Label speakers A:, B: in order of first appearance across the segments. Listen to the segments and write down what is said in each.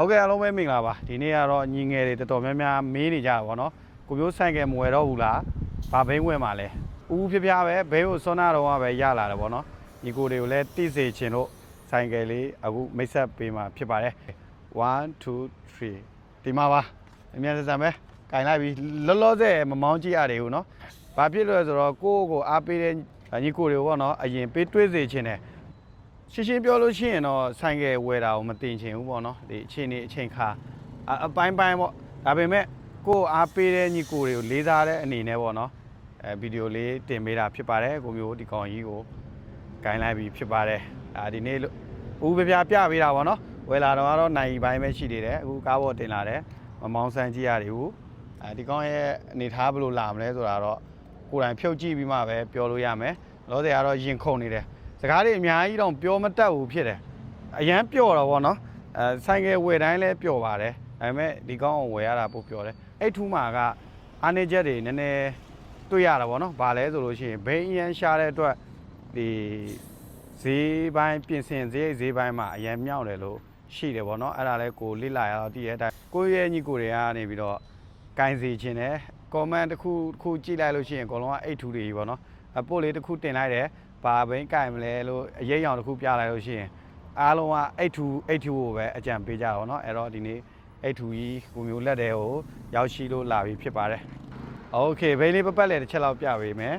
A: ဟုတ်ကဲ့အားလုံးပဲမင်္ဂလာပါဒီနေ့ကတော့ညီငယ်တွေတော်တော်များများမေးနေကြတာဗောနော်ကိုမျိုးဆိုင်ကယ်မဝယ်တော့ဘူးလားဘာဘိန်းဝယ်မှာလဲဦးပြပြပဲဘိန်းကိုစွန်းနာတော့ကပဲရလာတယ်ဗောနော်ညီကိုတွေကိုလည်းတိစေချင်လို့ဆိုင်ကယ်လေးအခုမိတ်ဆက်ပေးမှာဖြစ်ပါတယ်1 2 3ဒီမှာပါအများစံပဲကင်လိုက်ပြီလောလောဆယ်မမောင်းကြည့်ရတယ်ဟုတ်နော်ဘာဖြစ်လို့လဲဆိုတော့ကိုယ့်ကိုအားပေးတဲ့ညီကိုတွေကိုဗောနော်အရင်ပေးတွေးစေချင်တယ် ရှင်းရှင်းပြောလို့ရှိရင်တော့ဆိုင်ကယ်ဝယ်တာကိုမတင်ချင်ဘူးပေါ့နော်ဒီအချိန်နေအချိန်ခါအအပိုင်းပိုင်းပေါ့ဒါပေမဲ့ကိုယ်အားပေးတဲ့ညီကိုတွေကိုလေးစားတဲ့အနေနဲ့ပေါ့နော်အဲဗီဒီယိုလေးတင်ပေးတာဖြစ်ပါတယ်ကိုမျိုးဒီကောင်ကြီးကိုဂိုင်းလိုက်ပြီးဖြစ်ပါတယ်ဒါဒီနေ့လို့ဦးပြပြပြပေးတာပေါ့နော်ဝယ်လာတော့ကတော့နိုင်ပိုင်းပဲရှိနေတယ်အခုကားပေါ်တင်လာတယ်မမောင်းဆန်းကြည့်ရတယ်ဘူးအဲဒီကောင်ရဲ့အနေထားဘယ်လိုလာမလဲဆိုတာတော့ကိုယ်တိုင်ဖြုတ်ကြည့်ပြီးမှပဲပြောလို့ရမယ်လောဆယ်ကတော့ရင်ခုန်နေတယ် စကားတွေအများကြီးတော့ပြောမတတ်ဘူးဖြစ်တယ်အရန်ပျော့တော့ဗောနော်အဲဆိုင်ကယ်ဝယ်တိုင်းလဲပျော့ပါတယ်ဒါပေမဲ့ဒီကောင်းကိုဝယ်ရတာပိုပျော့တယ်အဲ့ထူးမှာကအားနေချက်တွေနည်းနည်းတွေ့ရတာဗောနော်ဘာလဲဆိုလို့ရှိရင်ဘိန်းအရန်ရှားတဲ့အတွက်ဒီဈေးပိုင်းပြင်ဆင်ဈေးဈေးပိုင်းမှာအရန်မြောက်တယ်လို့ရှိတယ်ဗောနော်အဲ့ဒါလဲကိုလိလာရတော့တည်ရတဲ့အတိုင်းကိုယ့်ရဲ့ညီကိုတွေကနေပြီးတော့ကင်စီခြင်းတယ် comment တစ်ခုတစ်ခုကြည့်လိုက်လို့ရှိရင်အကုန်လုံးကအိတ်ထူတွေကြီးဗောနော်အပို့လေးတစ်ခုတင်လိုက်တယ် ပါဘင်းကင်မလဲလို့အရေးရောင်တစ်ခုပြလိုက်လို့ရှိရင်အားလုံးက8 to 8 to ကိုပဲအကြံပေးကြတော့เนาะအဲ့တော့ဒီနေ့8 to ကြီးကိုမျိုးလက်တဲ့ကိုရောက်ရှိလို့လာပြီဖြစ်ပါတယ်โอเคဘိန်းလေးပပတ်လေးတစ်ချက်လောက်ပြပေးမယ်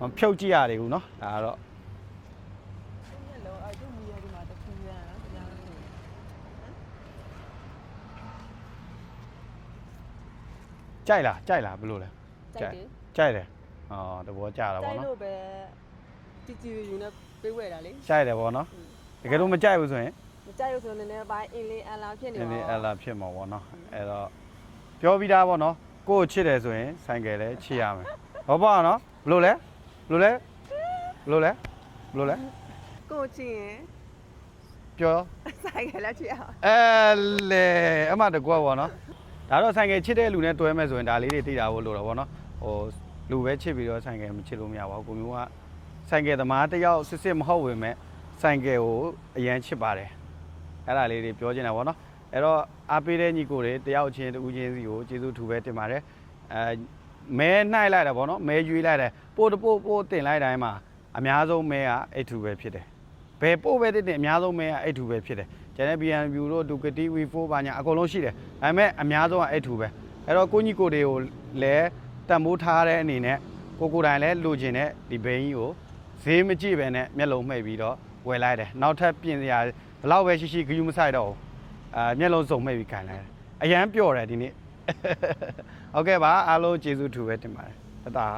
A: မဖြုတ်ကြည့်ရတယ်ဘူးเนาะဒါကတော့ ကြိုက်လားကြိုက်လားဘယ်လိုလဲ
B: ကြိုက်တယ်
A: ကြိုက်တယ်အော်တဘောကြတာ
B: ဗော
A: နော်
B: ကြို
A: က်
B: လို့ပဲတီတီယူနေပေးဝဲတာလေ
A: ကြိုက်တယ်ဗောနော်တကယ်လို့မကြိုက်ဘူးဆိုရင်
B: မကြိုက်လို့ဆိုရင်လည်းဘာအင်လေးအလာဖြစ်နေပါ
A: အင်လေးအလာဖြစ်မှာဗောနော်အဲ့တော့ပြောပြီးသားဗောနော်ကိုယ်ချစ်တယ်ဆိုရင်ဆိုင်ကယ်လည်းချစ်ရမယ်ဟုတ်ပါနော်ဘယ်လိုလဲဘယ်လိုလဲဘယ်လိုလဲဘယ်လိုလဲ
B: ကိုယ်ချစ်ရင်
A: ပြော
B: ဆိုင်ကယ်လည်းချစ်ရအောင်
A: အဲလေအမတကွာဗောနော် ဒါတော့ဆိုင်ကယ်ချစ်တဲ့လူနဲ့တွဲမဲ့ဆိုရင်ဒါလေးတွေသိတာဖို့လိုတော့ပေါ့နော်ဟိုလူပဲချစ်ပြီးတော့ဆိုင်ကယ်မချစ်လို့မရပါဘူးကိုမျိုးကဆိုင်ကယ်သမားတစ်ယောက်စစ်စစ်မဟုတ်ဝင်မဲ့ဆိုင်ကယ်ကိုအရန်ချစ်ပါတယ်အဲ့ဒါလေးတွေပြောချင်တာပေါ့နော်အဲ့တော့အားပေးတဲ့ညီကိုတွေတယောက်ချင်းတူချင်းစီကိုကျေးဇူးထူပဲတင်ပါတယ်အဲမဲနှိုက်လိုက်တာပေါ့နော်မဲရွေးလိုက်တယ်ပို့တပို့ပို့တင်လိုက်တိုင်းမှာအများဆုံးမဲကအိတ်ထူပဲဖြစ်တယ်ဘယ်ပို့ပဲတက်တဲ့အများဆုံးမဲကအဲ့ထူပဲဖြစ်တယ် ကျန်တဲ့ BNB တို့ Ducati V4 ဘာညာအကုန်လုံးရှိတယ်ဒါပေမဲ့အများဆုံးကအဲ့ထူပဲအဲ့တော့ကိုကြီးကိုတွေကိုလည်းတန်ဖိုးထားတဲ့အနေနဲ့ကိုကိုယ်တိုင်လည်းလိုချင်တဲ့ဒီဘိန်းကြီးကိုဈေးမကြည့်ပဲနဲ့မျက်လုံးမှိတ်ပြီးတော့ဝယ်လိုက်တယ်နောက်ထပ်ပြင်စရာဘယ်လောက်ပဲရှိရှိဂယူးမဆိုင်တော့ဘူးအာမျက်လုံးစုံမှိတ်ပြီးခံလိုက်တယ်အရန်ပျော့တယ်ဒီနေ့ဟုတ်ကဲ့ပါအားလုံးကျေးဇူးထူပဲတင်ပါတယ်တတား